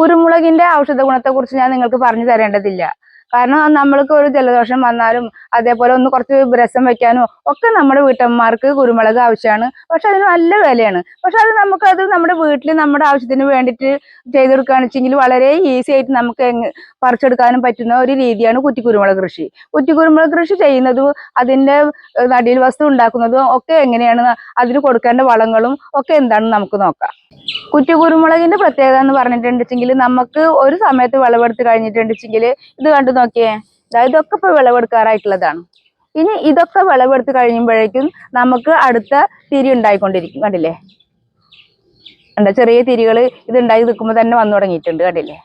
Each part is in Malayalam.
കുരുമുളകിന്റെ ഔഷധ ഗുണത്തെ കുറിച്ച് ഞാൻ നിങ്ങൾക്ക് പറഞ്ഞു തരേണ്ടതില്ല. കാരണം നമ്മൾക്ക് ഒരു ജലദോഷം വന്നാലും അതേപോലെ ഒന്ന് കുറച്ച് രസം വെക്കാനോ ഒക്കെ നമ്മുടെ വീട്ടമ്മമാർക്ക് കുരുമുളക് ആവശ്യമാണ്. പക്ഷെ അതിന് നല്ല വിലയാണ്. പക്ഷെ അത് നമുക്ക് അത് നമ്മുടെ വീട്ടിൽ നമ്മുടെ ആവശ്യത്തിന് വേണ്ടിയിട്ട് ചെയ്തെടുക്കുകയാണെന്ന് വെച്ചെങ്കിൽ വളരെ ഈസി ആയിട്ട് നമുക്ക് പറിച്ചെടുക്കാനും പറ്റുന്ന ഒരു രീതിയാണ് കുറ്റിക്കുരുമുളക് കൃഷി. കുറ്റിക്കുരുമുളക് കൃഷി ചെയ്യുന്നതും അതിന്റെ നടിയിൽ വസ്തു ഉണ്ടാക്കുന്നതും ഒക്കെ എങ്ങനെയാണ് അതിന് കൊടുക്കേണ്ട വളങ്ങളും ഒക്കെ എന്താണെന്ന് നമുക്ക് നോക്കാം. കുറ്റിക്കുരുമുളകിന്റെ പ്രത്യേകത എന്ന് പറഞ്ഞിട്ടുണ്ടെങ്കിൽ നമുക്ക് ഒരു സമയത്ത് വിളവെടുത്ത് കഴിഞ്ഞിട്ടുണ്ടെങ്കിൽ ഇത് കണ്ടു നോക്കിയേ. അതായത് ഇതൊക്കെ ഇപ്പൊ വിളവെടുക്കാറായിട്ടുള്ളതാണ്. ഇനി ഇതൊക്കെ വിളവെടുത്ത് കഴിയുമ്പോഴേക്കും നമുക്ക് അടുത്ത തിരി ഉണ്ടായിക്കൊണ്ടിരിക്കും. കണ്ടില്ലേ? കണ്ടോ? ചെറിയ തിരികൾ ഇതുണ്ടായി നിൽക്കുമ്പോൾ തന്നെ വന്നു തുടങ്ങിയിട്ടുണ്ട്. കണ്ടില്ലേ?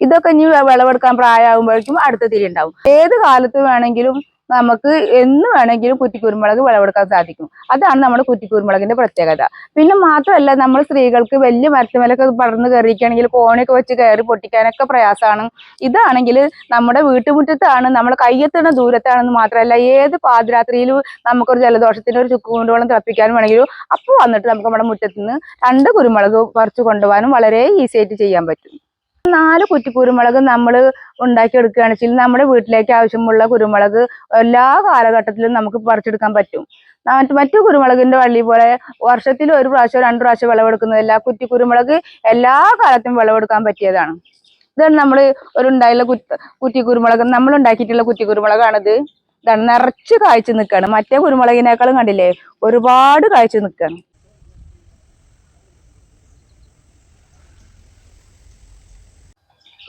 ഇതൊക്കെ ഇനി വിളവെടുക്കാൻ പ്രായമാകുമ്പോഴേക്കും അടുത്ത തിരി ഉണ്ടാവും. ഏത് കാലത്ത് വേണമെങ്കിലും നമുക്ക് എന്ന് വേണമെങ്കിലും കുറ്റിക്കുരുമുളക് വിളവെടുക്കാൻ സാധിക്കും. അതാണ് നമ്മുടെ കുറ്റിക്കുരുമുളകിന്റെ പ്രത്യേകത. പിന്നെ മാത്രമല്ല നമ്മൾ സ്ത്രീകൾക്ക് വലിയ മരത്തുമലൊക്കെ പടർന്ന് കയറിയിരിക്കുകയാണെങ്കിൽ കോണിയൊക്കെ വെച്ച് കയറി പൊട്ടിക്കാനൊക്കെ പ്രയാസമാണ്. ഇതാണെങ്കിൽ നമ്മുടെ വീട്ടുമുറ്റത്താണ് നമ്മൾ കയ്യെത്തുന്ന ദൂരത്താണെന്ന് മാത്രമല്ല ഏത് പാതിരാത്രിയിലും നമുക്കൊരു ജലദോഷത്തിന് ഒരു ചുക്കുകൊണ്ടോളം തിളപ്പിക്കാനും വേണമെങ്കിലും അപ്പോൾ വന്നിട്ട് നമുക്ക് നമ്മുടെ മുറ്റത്ത് നിന്ന് രണ്ട് കുരുമുളക് പറിച്ചു കൊണ്ടുപോകാനും വളരെ ഈസി ആയിട്ട് ചെയ്യാൻ പറ്റും. നാല് കുറ്റി കുരുമുളക് നമ്മൾ ഉണ്ടാക്കിയെടുക്കുകയാണ് വെച്ചാൽ നമ്മുടെ വീട്ടിലേക്ക് ആവശ്യമുള്ള കുരുമുളക് എല്ലാ കാലഘട്ടത്തിലും നമുക്ക് പറിച്ചെടുക്കാൻ പറ്റും. മറ്റ് കുരുമുളകിന്റെ വള്ളി പോലെ വർഷത്തിൽ ഒരു പ്രാവശ്യം രണ്ടു പ്രാവശ്യം വിളവെടുക്കുന്നതല്ല. കുറ്റി കുരുമുളക് എല്ലാ കാലത്തും വിളവെടുക്കാൻ പറ്റിയതാണ്. ഇതാണ് നമ്മൾ ഒരു ഉണ്ടായുള്ള കുറ്റി കുരുമുളക് നമ്മൾ ഉണ്ടാക്കിയിട്ടുള്ള കുറ്റി കുരുമുളകാണിത് ഇതാണ് നിറച്ച് കായ്ച്ചു നിൽക്കുകയാണ്. മറ്റേ കുരുമുളകിനേക്കാളും കണ്ടില്ലേ ഒരുപാട് കായ്ച്ചു നിൽക്കുകയാണ്.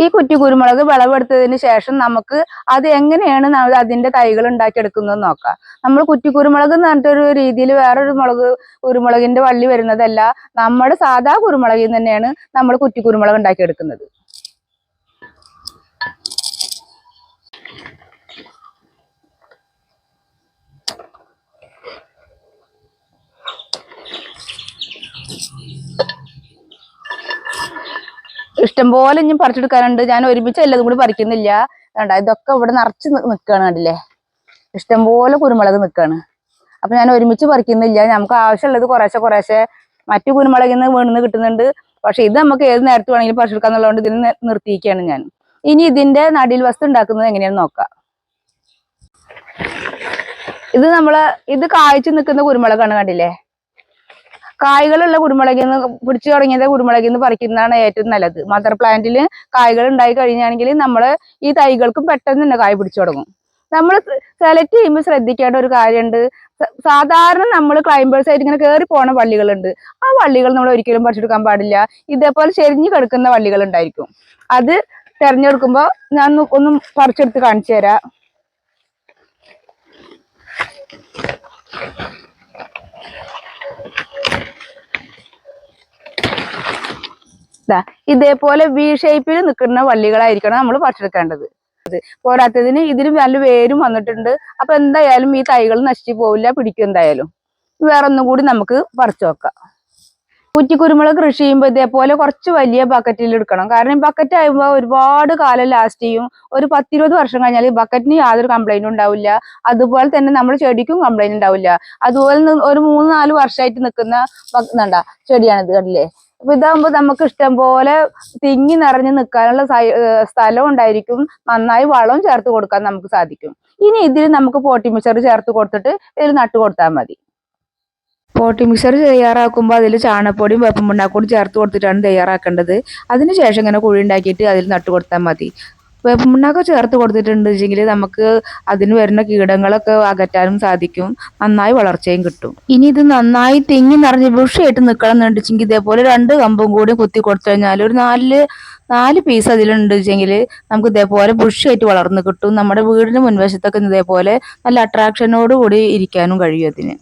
ഈ കുറ്റി കുരുമുളക് വിളവെടുത്തതിന് ശേഷം നമുക്ക് അത് എങ്ങനെയാണ് അതിന്റെ തൈകൾ ഉണ്ടാക്കിയെടുക്കുന്നത് നോക്കാം. നമ്മൾ കുറ്റി കുരുമുളക് എന്ന് പറഞ്ഞിട്ടൊരു രീതിയിൽ വേറൊരു മുളക് കുരുമുളകിന്റെ വള്ളി വരുന്നതല്ല. നമ്മുടെ സാധാ കുരുമുളകിൽ തന്നെയാണ് നമ്മൾ കുറ്റി കുരുമുളക് ഉണ്ടാക്കിയെടുക്കുന്നത്. ഇഷ്ടംപോലെ ഇനി പറിച്ചെടുക്കാനുണ്ട്. ഞാൻ ഒരുമിച്ച് എല്ലാം കൂടി പറിക്കുന്നില്ല. വേണ്ട ഇതൊക്കെ ഇവിടെ നിറച്ച് നിൽക്കുകയാണ് കണ്ടില്ലേ? ഇഷ്ടം പോലെ കുരുമുളക് നിൽക്കുകയാണ് അപ്പൊ ഞാൻ ഒരുമിച്ച് പറിക്കുന്നില്ല. നമുക്ക് ആവശ്യമുള്ളത് കുറേശ്ശെ കുറേശ്ശെ മറ്റു കുരുമുളകിൽ നിന്ന് വീണിന്ന് കിട്ടുന്നുണ്ട്. പക്ഷെ ഇത് നമുക്ക് ഏത് നേരത്തെ വേണമെങ്കിലും പറിച്ചെടുക്കാന്നുള്ളതുകൊണ്ട് ഇതിന് നിർത്തിയിരിക്കുകയാണ് ഞാൻ. ഇനി ഇതിന്റെ നടിയിൽ വസ്തു ഉണ്ടാക്കുന്നത് എങ്ങനെയാണെന്ന് നോക്കാം. ഇത് നമ്മൾ ഇത് കായ്ച്ചു നിൽക്കുന്ന കുരുമുളകാണ് കണ്ടില്ലേ? കായ്കളുള്ള കുരുമുളകിൽ നിന്ന് പിടിച്ചു തുടങ്ങിയത് കുരുമുളകിൽ നിന്ന് പറിക്കുന്നതാണ് ഏറ്റവും നല്ലത്. മദർ പ്ലാന്റിൽ കായ്കൾ ഉണ്ടായി കഴിഞ്ഞാണെങ്കിൽ നമ്മൾ ഈ തൈകൾക്കും പെട്ടെന്ന് തന്നെ കായ് പിടിച്ചു തുടങ്ങും. നമ്മൾ സെലക്ട് ചെയ്യുമ്പോൾ ശ്രദ്ധിക്കേണ്ട ഒരു കാര്യമുണ്ട് സാധാരണ നമ്മൾ ക്ലൈംബേഴ്സ് ആയിട്ട് ഇങ്ങനെ കയറി പോണ വള്ളികളുണ്ട്. ആ വള്ളികൾ നമ്മൾ ഒരിക്കലും പറിച്ചെടുക്കാൻ പാടില്ല. ഇതേപോലെ ചെരിഞ്ഞു കിടക്കുന്ന വള്ളികൾ ഉണ്ടായിരിക്കും. അത് തെരഞ്ഞെടുക്കുമ്പോൾ ഞാൻ ഒന്ന് പറിച്ചെടുത്ത് കാണിച്ചു തരാം. ദാ ഇതേപോലെ വി ഷേപ്പിൽ നിൽക്കുന്ന വള്ളികളായിരിക്കണം നമ്മൾ പറിച്ചെടുക്കേണ്ടത്. പോരാത്തതിന് ഇതിന് നല്ല വേരും വന്നിട്ടുണ്ട്. അപ്പൊ എന്തായാലും ഈ തൈകൾ നശിച്ചു പോവില്ല പിടിക്കും എന്തായാലും. വേറെ ഒന്നും കൂടി നമുക്ക് പറിച്ചു നോക്കാം. കുറ്റിക്കുരുമുളക് കൃഷി ചെയ്യുമ്പോൾ ഇതേപോലെ കുറച്ച് വലിയ ബക്കറ്റിൽ എടുക്കണം. കാരണം ഈ ബക്കറ്റ് ആകുമ്പോൾ ഒരുപാട് കാലം ലാസ്റ്റ് ചെയ്യും. ഒരു പത്തിരുപത് വർഷം കഴിഞ്ഞാൽ ഈ ബക്കറ്റിന് യാതൊരു കംപ്ലൈന്റും ഉണ്ടാവില്ല. അതുപോലെ തന്നെ നമ്മൾ ചെടിക്കും കംപ്ലൈന്റ് ഉണ്ടാവില്ല. അതുപോലെ ഒരു മൂന്ന് നാല് വർഷമായിട്ട് നിൽക്കുന്ന എന്താ ചെടിയാണിത് കണ്ടില്ലേ? അപ്പൊ ഇതാകുമ്പോൾ നമുക്ക് ഇഷ്ടം പോലെ തിങ്ങി നിറഞ്ഞു നിൽക്കാനുള്ള സ്ഥലം ഉണ്ടായിരിക്കും. നന്നായി വളവും ചേർത്ത് കൊടുക്കാൻ നമുക്ക് സാധിക്കും. ഇനി ഇതിൽ നമുക്ക് പോട്ടി മിക്സർ ചേർത്ത് കൊടുത്തിട്ട് ഇതിൽ നട്ട് കൊടുത്താൽ മതി. പോട്ടി മിക്സർ തയ്യാറാക്കുമ്പോൾ അതിൽ ചാണപ്പൊടിയും വേപ്പം പിണ്ണാക്കൂടി ചേർത്ത് കൊടുത്തിട്ടാണ് തയ്യാറാക്കേണ്ടത്. അതിനുശേഷം ഇങ്ങനെ കുഴി ഉണ്ടാക്കിയിട്ട് അതിൽ നട്ട് കൊടുത്താൽ മതി. വേപ്പം പിണ്ണാക്ക് ചേർത്ത് കൊടുത്തിട്ടുണ്ട് വെച്ചെങ്കിൽ നമുക്ക് അതിന് വരുന്ന കീടങ്ങളൊക്കെ അകറ്റാനും സാധിക്കും. നന്നായി വളർച്ചയും കിട്ടും. ഇനി ഇത് നന്നായി തിങ്ങി നിറഞ്ഞ് ബുഷായിട്ട് നിൽക്കണം എന്നുണ്ടെങ്കിൽ ഇതേപോലെ രണ്ട് കമ്പും കൂടി കുത്തി കൊടുത്തു കഴിഞ്ഞാൽ ഒരു നാല് നാല് പീസ് അതിലുണ്ട് വെച്ചെങ്കിൽ നമുക്ക് ഇതേപോലെ ബുഷായിട്ട് വളർന്ന് കിട്ടും. നമ്മുടെ വീടിന് മുൻവശത്തൊക്കെ ഇതേപോലെ നല്ല അട്രാക്ഷനോട് കൂടി ഇരിക്കാനും കഴിയും അതിന്.